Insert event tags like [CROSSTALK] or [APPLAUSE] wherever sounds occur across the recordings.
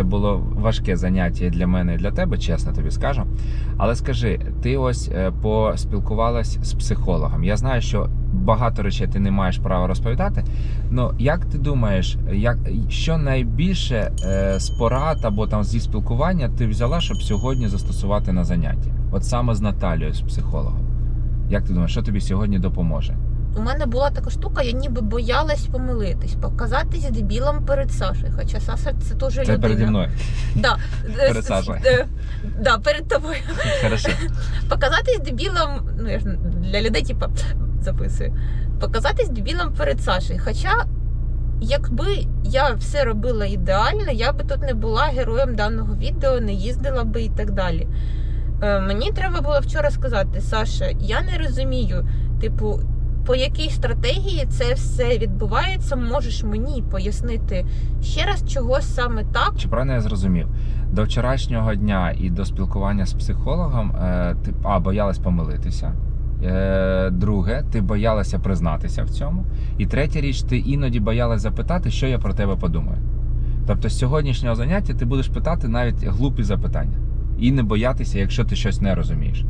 це було важке заняття для мене і для тебе, чесно тобі скажу. Але скажи, ти ось е, поспілкувалась з психологом. Я знаю, що багато речей ти не маєш права розповідати. Ну як ти думаєш, як що найбільше е, з порад або там зі спілкування ти взяла, щоб сьогодні застосувати на занятті? От саме з Наталією, з психологом. Як ти думаєш, що тобі сьогодні допоможе? У мене була така штука, я ніби боялась помилитись, показатись дебілом перед Сашею. Хоча Саша це теж Це людина. переді мною. Да. [LAUGHS] Перед Е, Сашою. е, Да, перед тобою. Хорошо. [LAUGHS] Показатись дебілом, ну я ж для людей, типу, записую. Показатись дебілом перед Сашею. Хоча, якби я все робила ідеально, я би тут не була героєм даного відео, не їздила би і так далі. Е, Мені треба було вчора сказати, Саша, я не розумію, типу, по якій стратегії це все відбувається, можеш мені пояснити ще раз, чого саме так. Чи правильно я зрозумів? До вчорашнього дня і до спілкування з психологом е, ти а боялась помилитися. Е, друге, ти боялася признатися в цьому. І третя річ, ти іноді боялась запитати, що я про тебе подумаю. Тобто з сьогоднішнього заняття ти будеш питати навіть глупі запитання і не боятися, якщо ти щось не розумієш.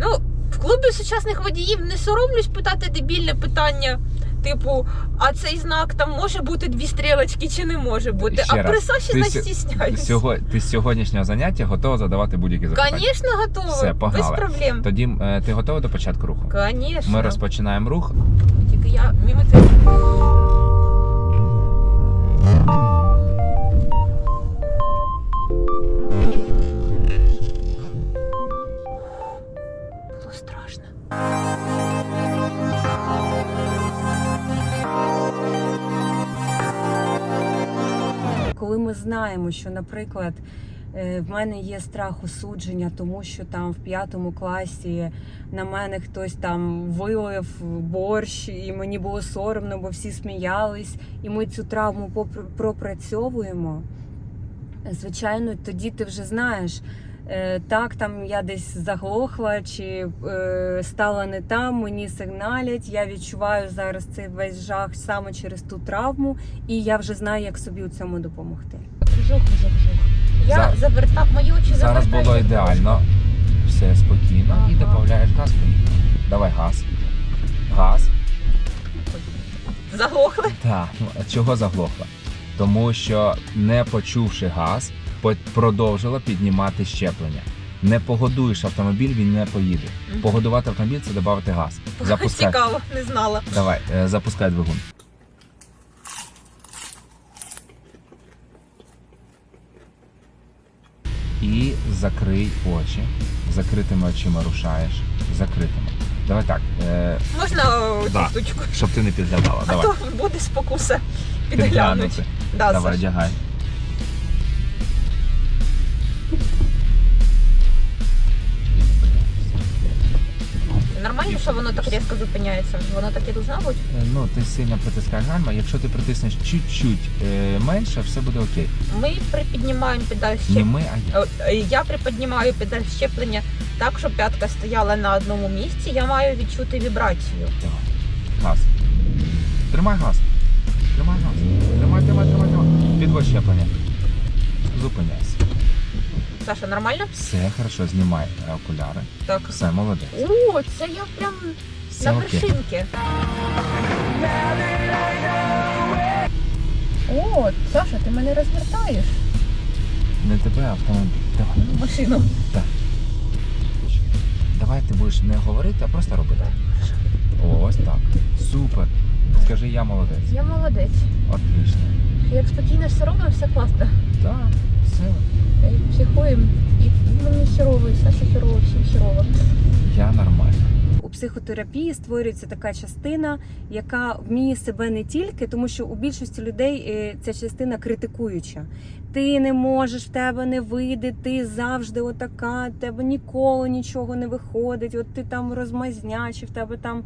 Ну, в клубі сучасних водіїв не соромлюсь питати дебільне питання. Типу, а цей знак там може бути дві стрілочки чи не може бути? Ще а раз, при Саші ти сьо- стісняюсь. Сього, ти з сьогоднішнього заняття готова задавати будь-які запитання. Звісно, готова. Все, Без проблем. Тоді е, ти готова до початку руху? Звісно. Ми розпочинаємо рух. Тільки я мимо тебе. Знаємо, що, наприклад, е, в мене є страх осудження, тому що там в п'ятому класі на мене хтось там вилив борщ, і мені було соромно, бо всі сміялись, і ми цю травму пропрацьовуємо. Звичайно, тоді ти вже знаєш. Е, Так, там я десь заглохла чи е, стала не там, мені сигналять. Я відчуваю зараз цей весь жах саме через ту травму, і я вже знаю, як собі у цьому допомогти. Жух, жух, жух. Я За- завертав мої очі Зараз завертаю було ідеально. Все спокійно. І Ага. додаєш газ. Давай газ. Газ. Заглохли. Так. Ну, а чого заглохла? Тому що не почувши газ, продовжила піднімати щеплення. Не погодуєш автомобіль, він не поїде. Погодувати автомобіль це додати газ. Запускай. Цікаво, не знала. Давай, е, запускай двигун. І закрий очі. Закритими очима рушаєш. Закритими. Давай так, е, Можна Да. штучку? щоб ти не підглядала. А Давай. то буде спокуса підглянути. Да, Давай, одягай. Що воно так різко зупиняється? Воно так і должно бути? Е, Ну, ти сильно притискай гальма. Якщо ти притиснеш чуть-чуть е, менше, все буде окей. Ми припіднімаємо педаль Не щеплення. ми, а я. Е, Я приподнімаю педаль щеплення так, щоб п'ятка стояла на одному місці. Я маю відчути вібрацію. Давай. Газ. Тримай газ. Тримай газ. Тримай, тримай, тримай, тримай. Підводь щеплення. Зупиняйся. Саша, нормально? Все хорошо, знімай окуляри. Так. Все, молодець. О, це я прям Все на окей. вершинки. О, Саша, ти мене розвертаєш. Не тебе, а автомобіль. Давай. Машину. Давай ти будеш не говорити, а просто робити. Ось так. Супер. Скажи, я молодець. Я молодець. Отлично. Як спокійно все робимо, все класно. Так, все. Е, психотерапії створюється така частина, яка вміє себе не тільки, тому що у більшості людей е, ця частина критикуюча. Ти не можеш, в тебе не вийде, ти завжди отака, в тебе ніколи нічого не виходить. От ти там розмазня, чи в тебе там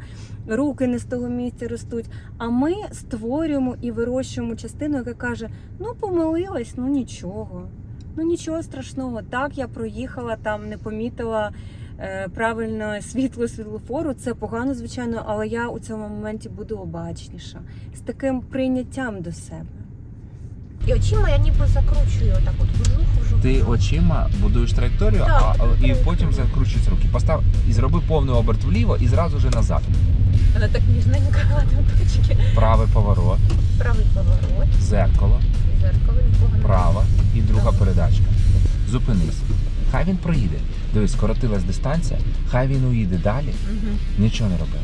руки не з того місця ростуть. А ми створюємо і вирощуємо частину, яка каже: ну помилилась, ну нічого. Ну нічого страшного, так я проїхала там, не помітила правильно світло світлофору, це погано, звичайно, але я у цьому моменті буду обачніша з таким прийняттям до себе. І очима я ніби закручую отак от вжух, вжух. Ти очима будуєш траєкторію, Так, а, і потім закручуєш руки. Постав і зроби повний оберт вліво і зразу ж назад. Вона так ніжненько [LAUGHS] точки. Правий поворот, Правий поворот, зеркало, зеркало, нікого права і друга Так. передачка. Зупинись. Хай він проїде. Дивись, скоротилась дистанція, хай він уїде далі, Угу. нічого не роби.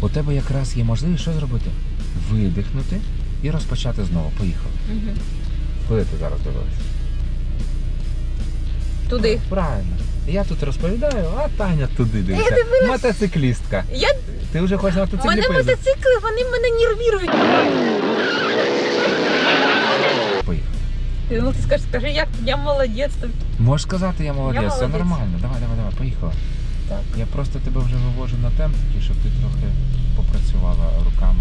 У тебе якраз є можливість що зробити? Видихнути і розпочати знову. Поїхали. Угу. Куди ти зараз дивишся? Туди. Правильно. Я тут розповідаю, а Таня туди дивиться. Мотоциклістка. Я... Ти вже хочеш на мотоциклі мене мотоцикли, вони мене нервірують. Поїхали. Ти, Ну, ти скажи, скажи, як я молодець. Можеш сказати, я молодець, Я все молодець. нормально. Давай, давай, давай, поїхали. Так. Я просто тебе вже вивожу на темп, такий, щоб ти трохи попрацювала руками.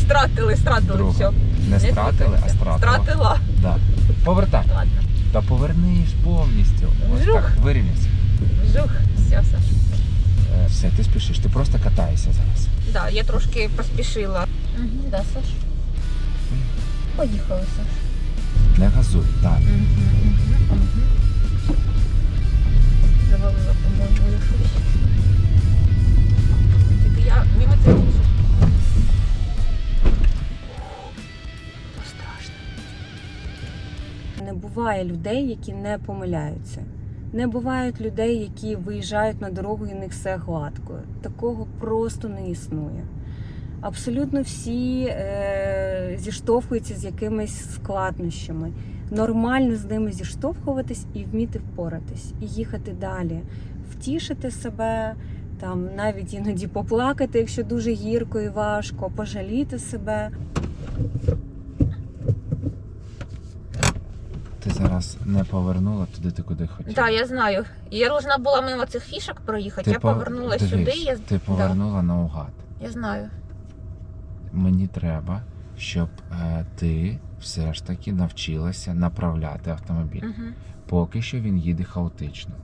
Стратили, стратили Друга. все. Не стратили, а стратила. Стратила. Да. Повертай. Ладно. Та повернись повністю. Ось так, вирівняйся. Жух, все, Саш. Е, Все, ти спішиш, ти просто катаєшся зараз. Да, я трошки поспішила. Угу, да, Саш. Поїхали, Саш. Не газуй, так. Завалила, по-моєму, я щось. Тільки я мимо тебе. Страшно. Не буває людей, які не помиляються. Не бувають людей, які виїжджають на дорогу і в них все гладко. Такого просто не існує. Абсолютно всі е, зіштовхуються з якимись складнощами. Нормально з ними зіштовхуватись і вміти впоратись, і їхати далі, втішити себе, там навіть іноді поплакати, якщо дуже гірко і важко, пожаліти себе. Ти зараз не повернула туди, ти куди хотіла. Так, я знаю. Я должна була мимо цих фішок проїхати. я пов- повернула дивись, сюди. Я... Ти повернула наугад. я знаю. Мені треба, щоб е, ти все ж таки навчилася направляти автомобіль. Угу. Поки що він їде хаотично.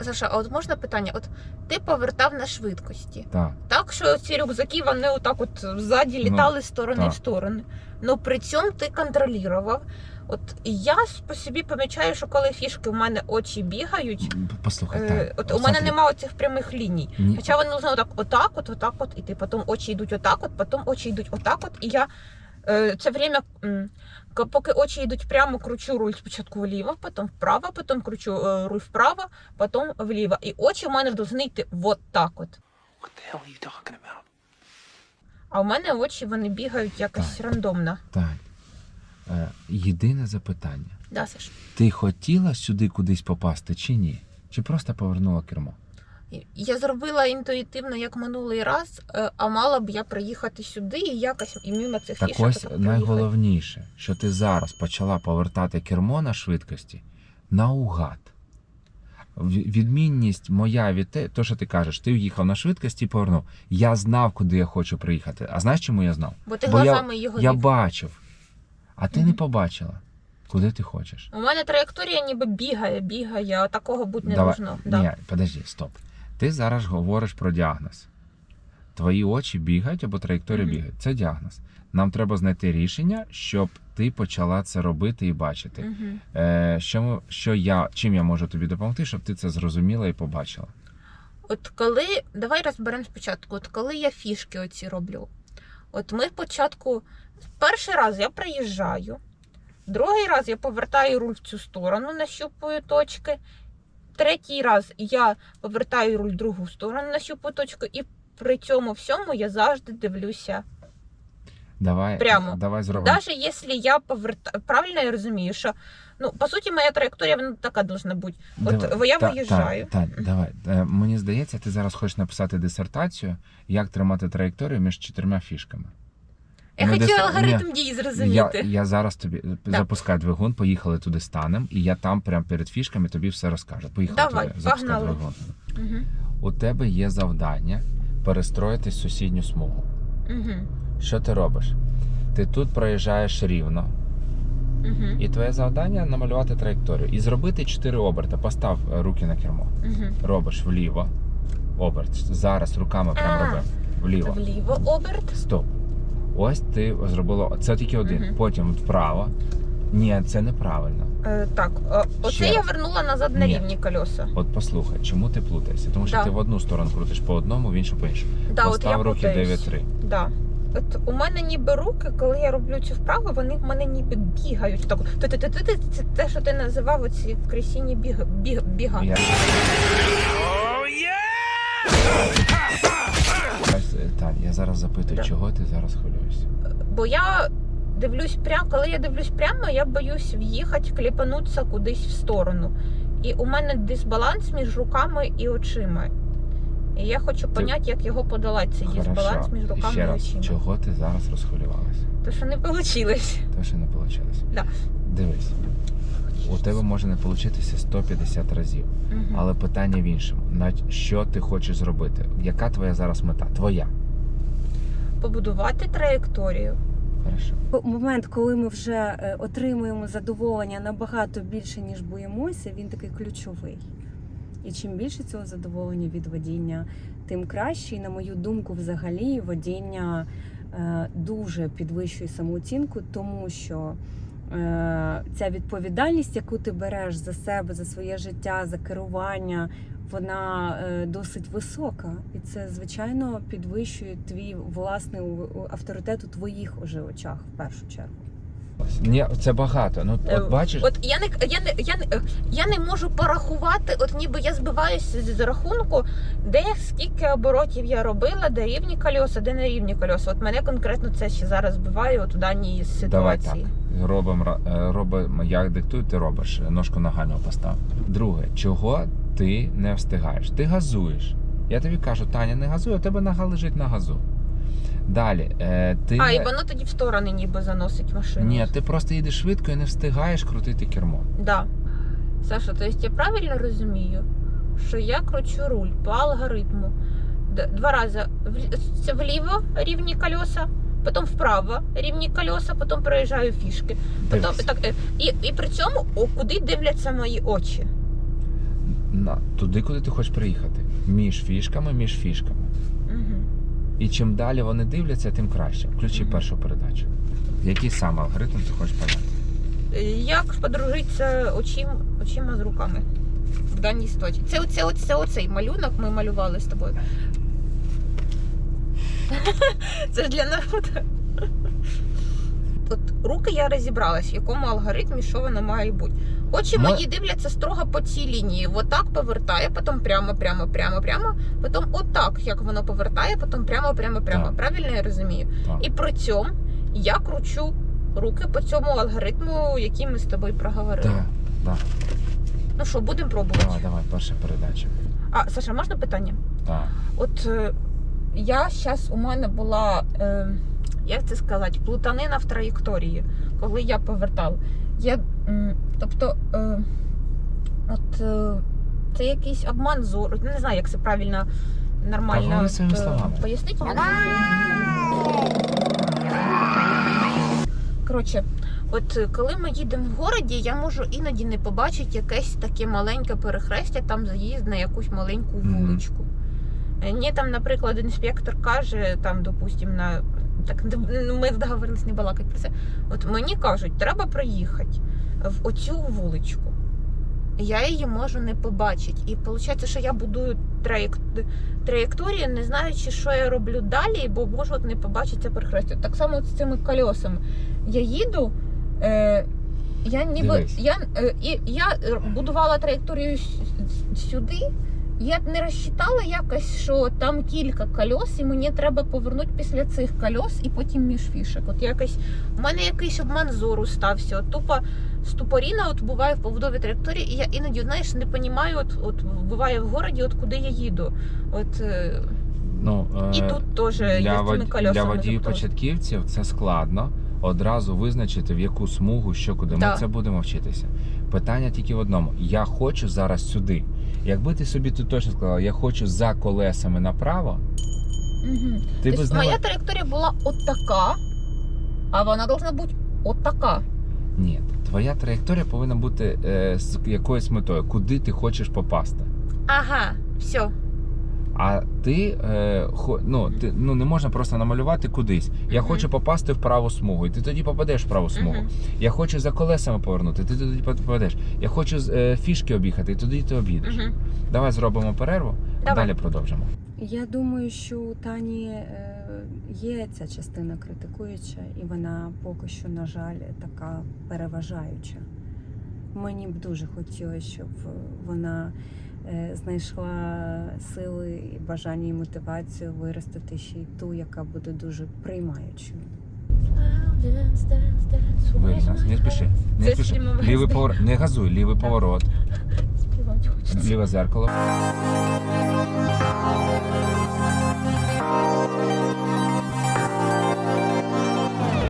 Саша, а от можна питання? От ти повертав на швидкості. Так, Так, що ці рюкзаки вони отак от ззаді літали з сторони так. в сторони. Ну при цьому ти контролював. От я по собі помічаю, що коли фішки в мене очі бігають, послухай, е, так. от у мене немає оцих прямих ліній. Ні, Хоча вони должны отак, отак, от, отак, от, і ти потім очі йдуть отак, от, потім очі йдуть отак, от, і я це время, поки очі йдуть прямо, кручу руль спочатку вліво, потім вправо, потім кручу е, руль вправо, потім вліво. І очі в мене повинні йти от так от. What the hell are you talking about? А у мене очі вони бігають якось рандомно. Тань, е, єдине запитання. Да, Саш? Ти хотіла сюди кудись попасти чи ні? Чи просто повернула кермо? Я зробила інтуїтивно, як минулий раз, е, а мала б я приїхати сюди і якось і мимо цих Так фішок ось найголовніше, що ти зараз почала повертати кермо на швидкості наугад. Відмінність моя від те, то, що ти кажеш, ти в'їхав на швидкості і повернув. Я знав, куди я хочу приїхати. А знаєш, чому я знав? Бо ти Бо я- його Я бачив, а ти не побачила, куди ти хочеш. У мене траєкторія ніби бігає, бігає, а такого бути не Давай. должно. Ні, Да. подожди, стоп. Ти зараз говориш про діагноз. Твої очі бігають або траєкторія Мгм. бігає. Це діагноз. Нам треба знайти рішення, щоб ти почала це робити і бачити. Мгм. Е, що, що я, чим я можу тобі допомогти, щоб ти це зрозуміла і побачила. От коли, давай розберемо спочатку, от коли я фішки оці роблю. От ми спочатку, перший раз я приїжджаю, другий раз я повертаю руль в цю сторону, нащупую точки. Третій раз я повертаю руль другу сторону, нащупую точку, і при цьому всьому я завжди дивлюся. Давай, Прямо. давай зробимо. Навіть якщо я повертаю, правильно я розумію, що ну, по суті, моя траєкторія вона така должна бути. От Давай. я Та- виїжджаю. Та, та, давай. Е, Мені здається, ти зараз хочеш написати дисертацію, як тримати траєкторію між чотирма фішками. Я Ми хотіла десь- алгоритм дії Я, зрозуміти. я зараз тобі запускаю двигун, поїхали туди станем, і я там прямо перед фішками тобі все розкажу. Поїхали Давай, туди, запускай погнали. двигун. Угу. У тебе є завдання перестроїтись в сусідню смугу. Угу. Що ти робиш? Ти тут проїжджаєш рівно, Угу. і твоє завдання намалювати траєкторію і зробити 4 оберти. Постав е, руки на кермо. Угу. Робиш вліво. Оберт. Зараз руками прям А. роби. Вліво. Вліво оберт. Стоп. Ось ти зробила це тільки один. Мгм. Потім вправо. Ні, це неправильно. Е, так, е, оце Ще я раз. вернула назад на Ні. рівні колеса. От послухай, чому ти плутаєшся? Тому що Да. ти в одну сторону крутиш по одному, в іншу по іншому. Да, от я Постав руки путаюсь. 9-3. Да. От у мене ніби руки, коли я роблю цю вправу, вони в мене ніби бігають. Так, ти, ти, ти, ти, ти, це те, що ти називав оці кресінні біг, біг, біга. Я... Е, Тань, я зараз запитую, Да. чого ти зараз хвилюєшся? Бо я дивлюсь прямо, коли я дивлюсь прямо, я боюсь в'їхати, кліпанутися кудись в сторону. І у мене дисбаланс між руками і очима. І я хочу поняти, як його подолати, цей дисбаланс між руками ще і раз, очима. чого ти зараз розхвилювалася? То що не вийшло. Те, що не вийшло. Да. Дивись, у тебе може не вийти 150 разів. Але питання в іншому: на що ти хочеш зробити? Яка твоя зараз мета? Твоя. Побудувати траєкторію. Хорошо. Момент, коли ми вже е, отримуємо задоволення набагато більше, ніж боїмося, він такий ключовий. І чим більше цього задоволення від водіння, тим краще. І на мою думку, взагалі, водіння е, дуже підвищує самооцінку, тому що ця відповідальність, яку ти береш за себе, за своє життя, за керування, вона е, досить висока. І це, звичайно, підвищує твій власний авторитет у твоїх уже очах в першу чергу. Ні, це багато. Ну Е, от бачиш, От я не я не я не я не можу порахувати, от ніби я збиваюся з, з рахунку, де скільки оборотів я робила, де рівні кольоса, де не рівні кольоса. От мене конкретно це ще зараз збиває от у даній Давай ситуації. робимо, робимо, я диктую, ти робиш. Ножку нагально постав. Друге, чого ти не встигаєш? Ти газуєш. Я тобі кажу, Таня, не газуй, у тебе нога лежить на газу. Далі, е, ти А, і воно тоді в сторони ніби заносить машину. Ні, ти просто їдеш швидко і не встигаєш крутити кермо. Да. Саша, то есть я правильно розумію, що я кручу руль по алгоритму. Два рази вліво рівні колеса, потім вправо рівні колеса, потім проїжджаю фішки. Потім, так, е, і, і при цьому о, куди дивляться мої очі. на, туди, куди ти хочеш приїхати. Між фішками, між фішками. І чим далі вони дивляться, тим краще. Включи першу передачу. Який саме алгоритм ти хочеш поняти? Як подружитися очим, очима з руками в даній ситуації? Це, оце, оце, оцей малюнок ми малювали з тобою. [LAUGHS] Це ж для народу. От руки я розібралась, в якому алгоритмі що воно має бути. Очі Мо- мої дивляться строго по цій лінії. Отак повертає, потім прямо, прямо, прямо, прямо, потім отак, як воно повертає, потім прямо, прямо, прямо. Так. Правильно я розумію? Так. І при цьому я кручу руки по цьому алгоритму, який ми з тобою проговорили. Так, так. Ну що, будемо пробувати. Давай, давай, перша передача. А, Саша, можна питання? Так. От е, я зараз у мене була, е, як це сказати, плутанина в траєкторії, коли я повертала. Я, тобто, е, от е, це якийсь обман зору. Не знаю, як це правильно нормально е, словами. пояснити. Коротше, от е, коли ми їдемо в городі, я можу іноді не побачити якесь таке маленьке перехрестя, там заїзд на якусь маленьку вуличку. Мені там, наприклад, інспектор каже, там, допустим, на так ну, ми договорились не балакати про це. От мені кажуть, треба проїхати в оцю вуличку. Я її можу не побачити. І виходить, що я будую траєк... траєкторію, не знаючи, що я роблю далі, бо можу от не побачити це перехрестя. Так само от з цими колесами. Я їду. Е... Я ніби Дивись. я, е, я е, будувала траєкторію сюди. Я не розчитала якось, що там кілька кольос, і мені треба повернути після цих кольос і потім між фішек. От якось у мене якийсь обман зору стався. От тупо ступоріна от буває в побудові траєкторії, і я іноді знаєш не розумію, от, от буває в городі, от куди я їду. От е, Ну, і е, тут теж є з цими кольосами. для водіїв початківців це складно одразу визначити, в яку смугу, що куди. Ми Да. це будемо вчитися. Питання тільки в одному: я хочу зараз сюди. Якби ти собі тут точно сказала, я хочу за колесами направо, Угу. ти Тобто б знала. моя траєкторія була от така, а вона повинна бути от така. Ні, твоя траєкторія повинна бути е, з якоюсь метою, куди ти хочеш попасти. Ага, все. А ти, е, хо, ну, ти ну, не можна просто намалювати кудись. Я Мгм. хочу попасти в праву смугу, і ти тоді попадеш в праву смугу. Мгм. Я хочу за колесами повернути, ти тоді попадеш. Я хочу з- е, фішки об'їхати, і тоді ти об'їдеш. Мгм. Давай зробимо перерву, а Давай. далі продовжимо. Я думаю, що у Тані е, є ця частина критикуюча, і вона поки що, на жаль, така переважаюча. Мені б дуже хотілося, щоб вона знайшла сили, і бажання і мотивацію виростити ще й ту, яка буде дуже приймаючою. Не спіши. Не спіши. Лівий поворот. Не газуй, лівий поворот. Ліве зеркало.